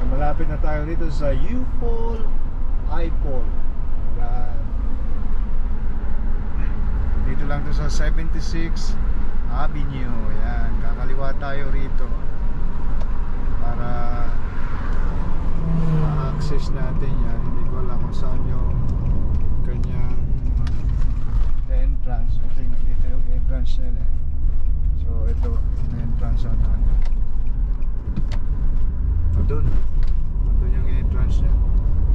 So malapit na tayo dito sa U-Fall I-Fall. Dito lang to sa 76 Avenue. Yan. Kakaliwa tayo rito. Para ma-access natin yan. Hindi ko alam kung saan yung kanyang entrance. Ito yung dito yung entrance nila. So ito, yung entrance natin. Doon. Doon yung entrance niya.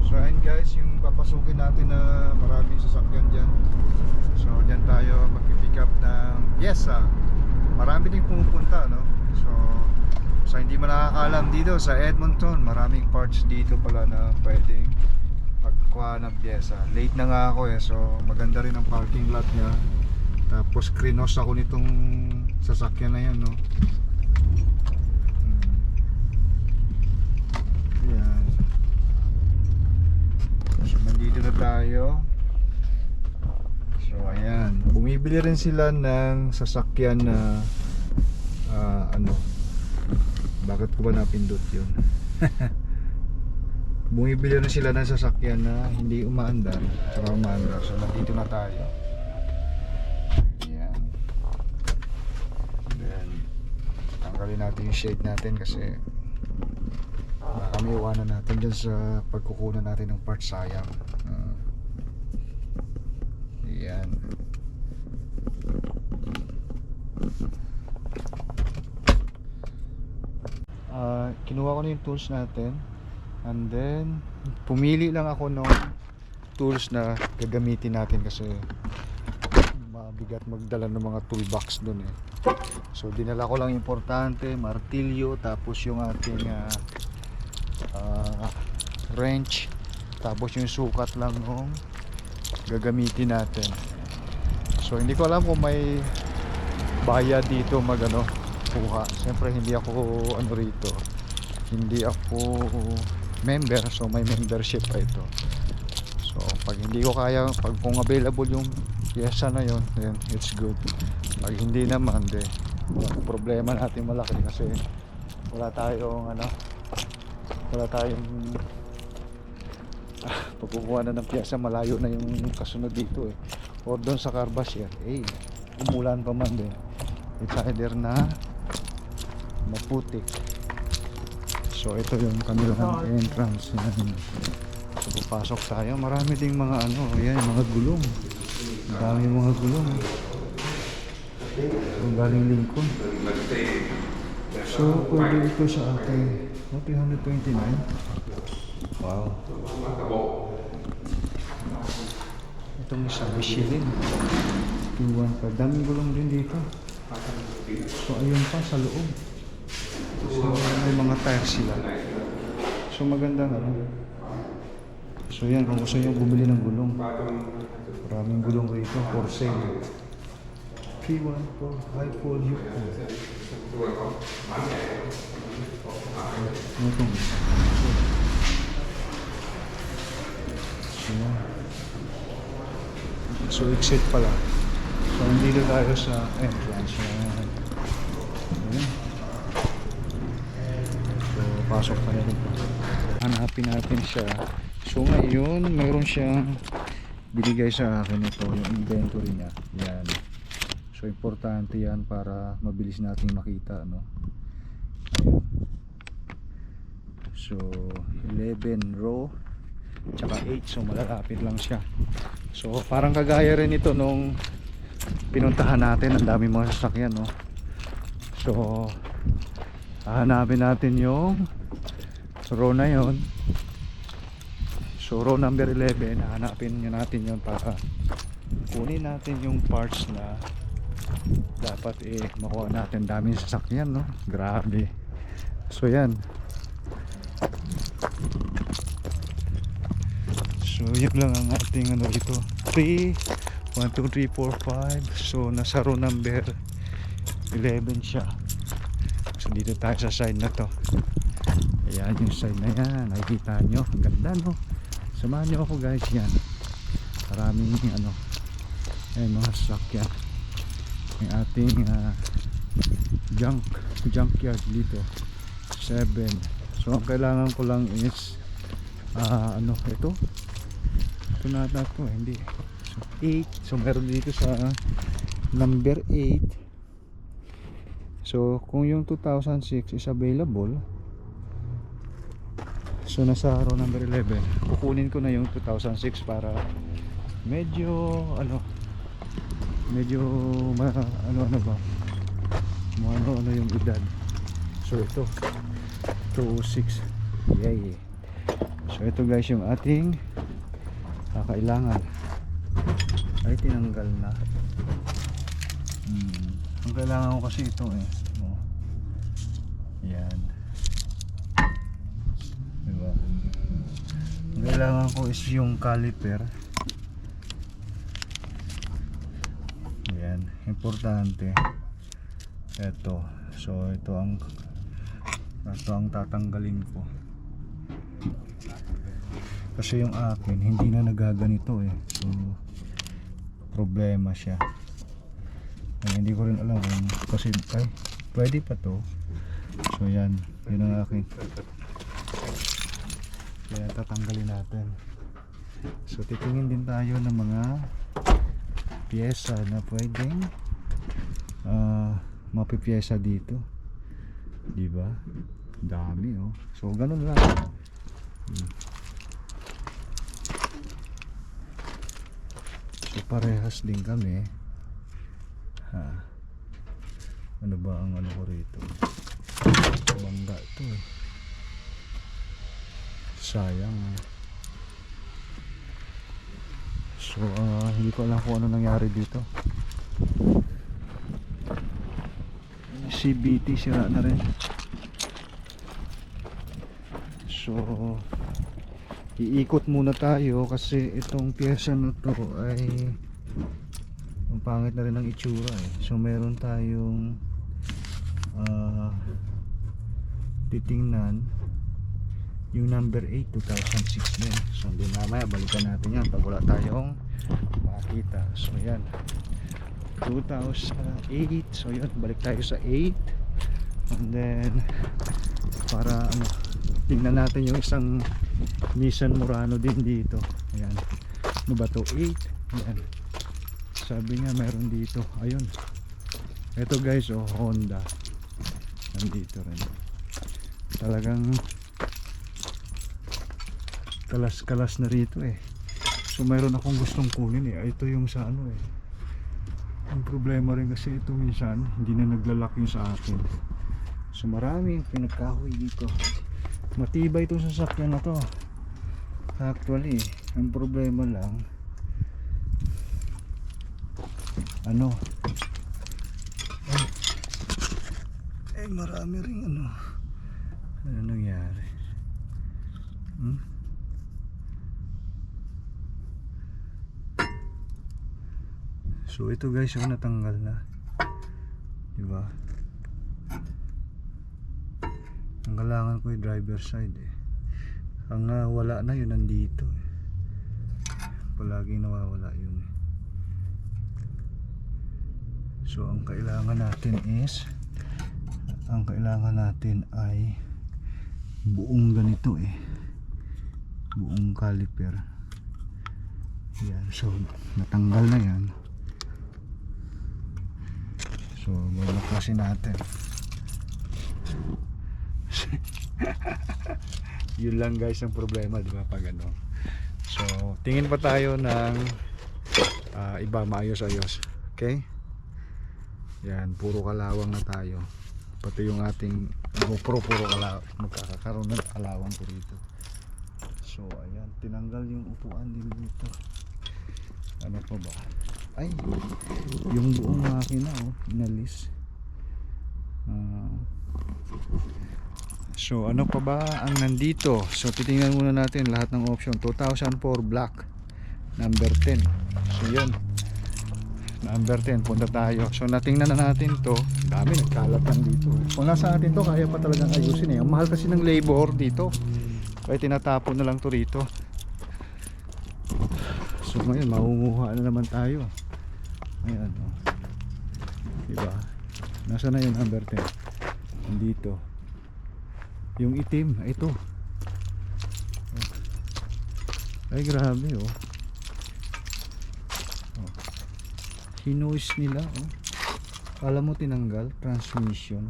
So ayun guys, yung papasukin natin na maraming sasakyan dyan. So dyan tayo mag-pick up ng pyesa. Marami din pumupunta, no? So sa hindi mo nakakaalam dito sa Edmonton, maraming parts dito pala na pwedeng pagkuha ng pyesa. Late na nga ako eh, so maganda rin ang parking lot niya. Tapos krinos ako nitong sasakyan na yan, no? Hmm. Yan. So nandito na tayo. So ayan, bumibili rin sila ng sasakyan na ah, ano. Bakit ko ba napindot 'yun? bumibili rin sila ng sasakyan na hindi umaandar, saka umaandar. So nandito na tayo. Ayan. Then tanggalin natin yung shade natin kasi baka may iwanan natin dyan sa pagkukunan natin ng parts sayang. Ah. Ayan. Ah, kinuha ko na yung tools natin and then pumili lang ako ng tools na gagamitin natin kasi mabigat magdala ng mga toolbox dun eh so dinala ko lang importante martilyo tapos yung ating ah, ah, wrench. Tapos yung sukat lang ng gagamitin natin. So hindi ko alam kung may bayad dito mag ano kuha. Siyempre hindi ako ano rito. Hindi ako member so may membership pa ito. So pag hindi ko kaya pag kung available yung pyesa na yon then it's good. Pag hindi naman de problema natin malaki kasi wala tayong ano wala tayong pagkukuha na ng pyesa malayo na yung kasunod dito eh. Or doon sa Carbasher eh umulan pa man din. It's either na maputik so ito yung kanilang entrance yan. so papasok tayo. Marami ding mga ano yan mga gulong. Ang dami mga gulong. So galing Lincoln so pwede ito sa akin oh, 329 wow itong isa Michelin. 215 daming gulong din dito. So ayun pa sa loob. So may mga tires sila. So maganda nga so yan kung gusto nyo bumili ng gulong. Maraming gulong rito for sale. 314 high fall U ano itong isa so yan so exit pala so nandito tayo sa entrance yan Ayan. So, pasok tayo dito. Hanapin natin siya. So, ngayon, mayroon siyang binigay sa akin ito, yung inventory niya. Yan. So, importante yan para mabilis nating makita, no? Ayan. So, 11 row, tsaka 8. So, malalapit lang siya. So, parang kagaya rin ito nung pinuntahan natin. Ang dami mga sasakyan, no? So, hahanapin natin yung row na yon. So, row number 11, hahanapin nyo natin yon para kunin natin yung parts na dapat eh makuha natin daming sasakyan, no? Grabe. So, yan. So, yun lang ang ating ano ito. 3, 1, 2, 3, 4, 5. So, nasa row number 11 siya. So dito tayo sa side na to. Ayan yung side na yan. Nakikita nyo. Ang ganda no? Samahan nyo ako guys. Yan. Maraming ano ayan mga sasakyan. Yung ating ah, junk junkyard dito. 7 So ang kailangan ko lang is ah ano ito. Ito na ata to, eh, hindi. So 8. So meron dito sa number 8. So kung yung 2006 is available, so nasa row number 11, kukunin ko na yung 2006 para medyo ano medyo ma, ano ano ba? Mo ano ano yung edad. So ito. 206 yay. So ito guys yung ating kakailangan. Ay tinanggal na. Hmm. ang kailangan ko kasi ito eh. Oh. yan. Diba? Ang kailangan ko is yung caliper. Yan. Importante. Ito so ito ang ito ang tatanggalin ko kasi yung akin hindi na nagaganito eh. So problema siya. Ay, hindi ko rin alam kung kasi ay pwede pa to. So yan. Yun ang akin kaya tatanggalin natin. So titingin din tayo ng mga pyesa na pwedeng ah mapipyesa dito. Di ba? Dami oh. So ganun lang. Hmm. so parehas din kami. Ha. Ano ba ang ano ko rito? Bangga to eh. Sayang ah. so ah, hindi ko alam kung ano nangyari dito. CBT sira na rin. So iikot muna tayo kasi itong pyesa na to ay ang pangit na rin ang itsura eh. So meron tayong ah, titingnan yung number 8 2006 din so hindi mamaya balikan natin yan pag wala tayong makita. So yan. 2008 so yun balik tayo sa 8 and then para ano tingnan natin yung isang Nissan Murano din dito. Ayan. Ano ba to 8 ayan. Sabi niya meron dito. Ayun. Ito guys oh Honda. Nandito rin. Talagang kalas kalas na rito eh. So mayroon akong gustong kunin eh. Ito yung sa ano eh. Ang problema rin kasi ito minsan hindi na naglalak yung sa akin. So maraming pinagkahoy dito matibay itong sasakyan na to actually ang problema lang ano ay, eh marami ring ano ano nangyari hmm? So ito guys yung natanggal na. 'Di ba? Ang kailangan ko yung driver side eh. Ang nawala na yun nandito eh. Palagi nawawala yun eh. So ang kailangan natin is ang kailangan natin ay buong ganito eh. Buong caliper. Yan. So natanggal na yan. So, bubuklasin natin. Yun lang guys ang problema, di ba? Pag ano. So, tingin pa tayo ng ah, iba maayos-ayos. Okay? Yan, puro kalawang na tayo. Pati yung ating GoPro, puro kalawang. Magkakaroon ng kalawang po rito. So, ayan. Tinanggal yung upuan din dito. Ano pa ba? Ay, yung buong makina oh, inalis. Ah. So ano pa ba ang nandito? So titingnan muna natin lahat ng option. 2004 black number 10. So yun. Number 10 punta tayo. So natingnan na natin to. Dami nagkalat dito. Kung nasa atin to kaya pa talagang ayusin eh. Ang mahal kasi ng labor dito. Kaya tinatapon na lang to rito. So ngayon maunguha na naman tayo. Ayan oh. Diba? Nasa na yung number 10? Nandito. Yung itim, ito. Ay, grabe oh. oh. Hinuis nila oh. Kala mo tinanggal, transmission.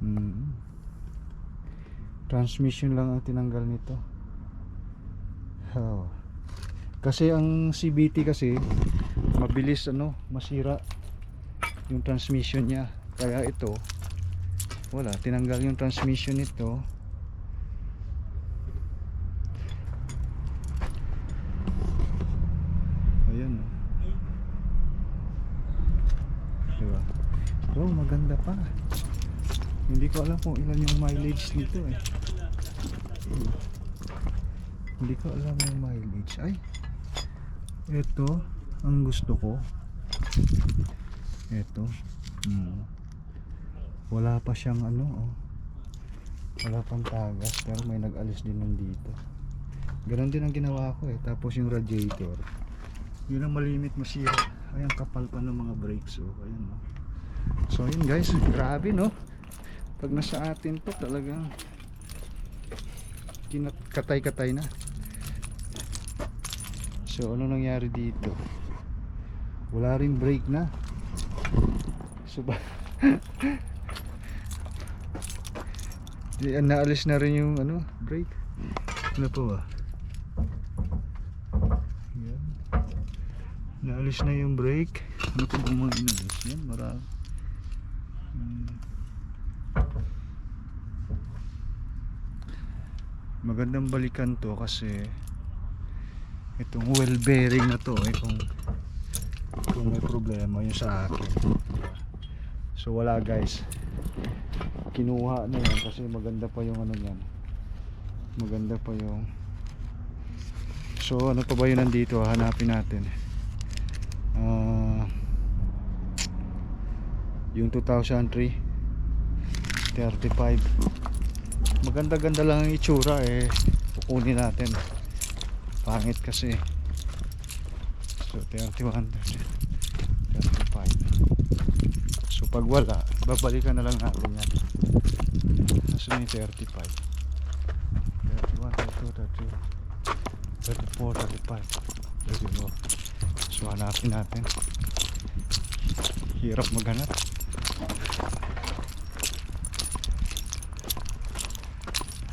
Mm. Transmission lang ang tinanggal nito. Oh. Kasi ang CBT kasi mabilis ano, masira yung transmission niya. Kaya ito wala, tinanggal yung transmission nito. Ayan. oh. Diba? Oh, maganda pa. Hindi ko alam kung ilan yung mileage nito eh. Hindi ko alam yung mileage. Ay, ito ang gusto ko. Ito. Hmm. Wala pa siyang ano, oh. Wala pang tagas, pero may nag-alis din nun dito. Ganon din ang ginawa ko eh. Tapos yung radiator, yun ang malimit masira. Ay, ang kapal pa ng mga brakes, oh. Ayan, oh. So, yun guys, grabe, no? Pag nasa atin to, talagang katay-katay na. So, ano nangyari dito? Wala rin brake na. So, ba Di, ah, naalis na rin yung ano, brake. Ano po ba? Yan. Naalis na yung brake. Ano po ba mga inalis? Yan, marami. Hmm. Magandang balikan to kasi itong well bearing na to eh kung kung may problema yun sa akin so wala guys kinuha na yan kasi maganda pa yung ano yan maganda pa yung so ano pa ba yun nandito? Hanapin natin. Ah yung 2003 35 maganda ganda lang ang itsura eh. Kukunin natin. Pangit kasi. So 31 35 so pag wala babalikan na lang natin yan. Nasa yung 35 31 32 33 34 35 34 so hanapin natin. Hirap maghanap.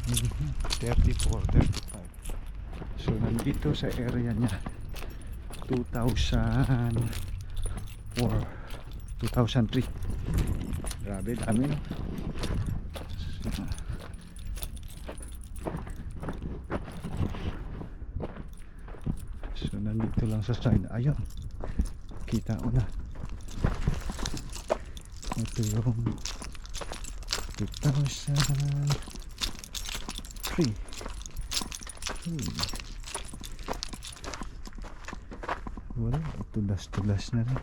Mhm, 34, 35 so nandito sa area niya. 2004 2003 grabe dami no? So nandito lang sa side. Ayun. Kita ko na. Ito yung 2003 hmm. wala. Tulas tulas na rin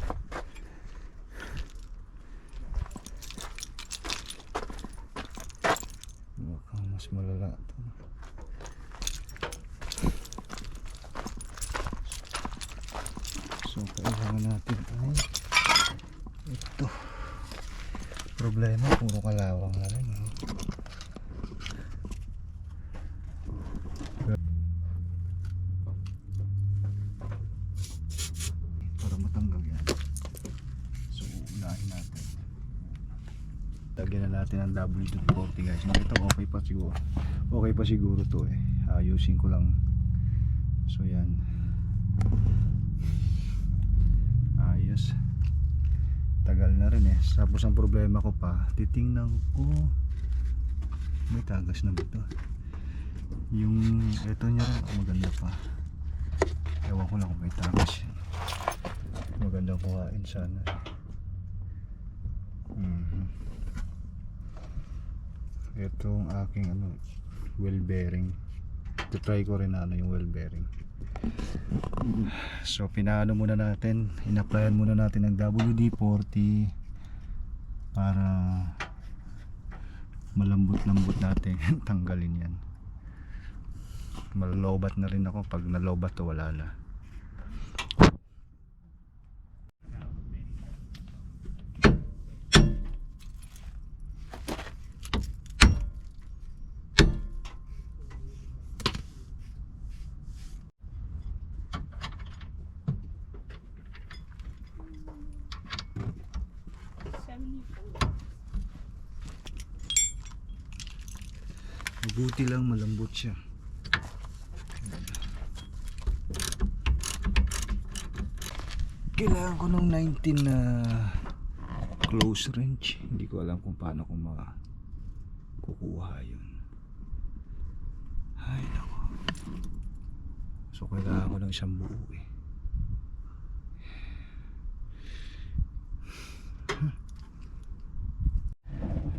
malala. To so kailangan natin ay ito. Problema puro kalawang na rin oh. para matanggal yan so unahin natin lagyan na ang W240 guys. Ito okay pa siguro. Okay pa siguro to eh. Ayusin ko lang. So yan. Ayos. Tagal na rin eh. Tapos ang problema ko pa titingnan ko. May tagas na ba ito yung eto niya rin. Maganda pa. Ewan ko lang kung may tagas. Yan magandang kuhain sana. Ito ang aking ano wheel bearing. Try ko rin ano yung wheel bearing. So pinaano muna natin in-applyan muna natin ng WD-40 para malambot-lambot natin tanggalin yan. Malalobat na rin ako. Pag nalobat to wala na Mabuti lang malambot siya. Kailangan ko ng 19 na close range. Hindi ko alam kung paano ko makukuha yun. Ay, nako. So, kailangan ko ng isang buo eh.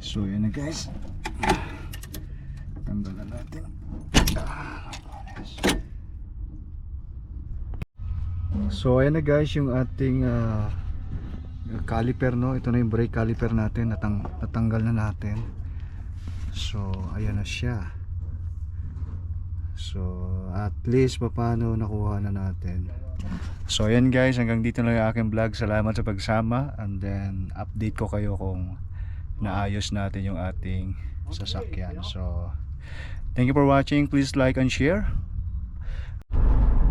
So, yan na guys. Tanggalan natin. Ah, So, ayan na guys yung ating ah, caliper no. Ito na yung brake caliper natin. Natang natanggal na natin. So, ayan na siya. So, at least paano nakuha na natin. So, ayan guys, hanggang dito na yung aking vlog. Salamat sa pagsama and then update ko kayo kung naayos natin yung ating sasakyan. So, thank you for watching. Please like and share.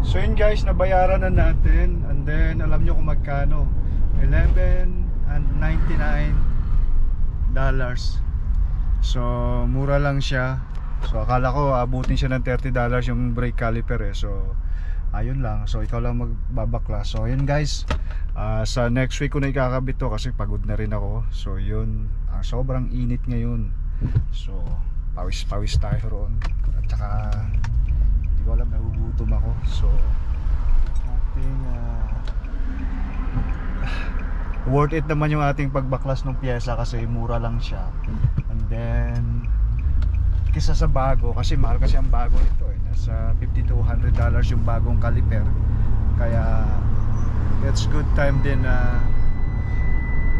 So yun guys, nabayaran na natin. And then alam nyo kung magkano. 11 and 99 dollars. So mura lang siya. So akala ko abutin siya ng 30 dollars yung brake caliper eh. So ayun lang, so ikaw lang magbabakla. So yun guys, ah, sa next week ko na ikakabit to kasi pagod na rin ako. So yun, ah, sobrang init ngayon. So pawis-pawis tayo roon At saka hindi ko alam, nagugutom ako. So, ating ah, worth it naman yung ating pagbaklas ng pyesa kasi mura lang siya. And then, kisa sa bago, kasi mahal kasi ang bago nito eh. Nasa 50 to 100 dollars yung bagong caliper. Kaya, it's good time din na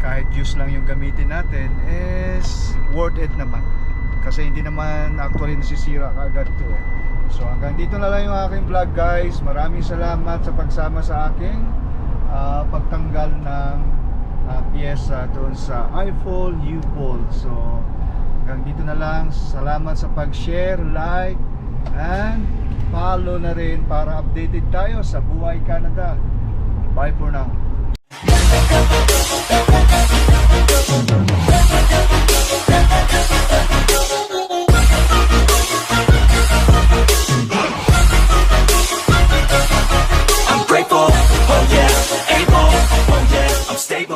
kahit use lang yung gamitin natin is worth it naman kasi hindi naman actually nasisira kagad to eh. so hanggang dito na lang yung aking vlog guys maraming salamat sa pagsama sa aking uh, pagtanggal ng uh, piyesa doon sa iPhone U-Fold so hanggang dito na lang salamat sa pag-share, like and follow na rin para updated tayo sa Buhay Canada bye for now Thank you. I'm grateful, oh yeah, able, oh yeah, I'm stable.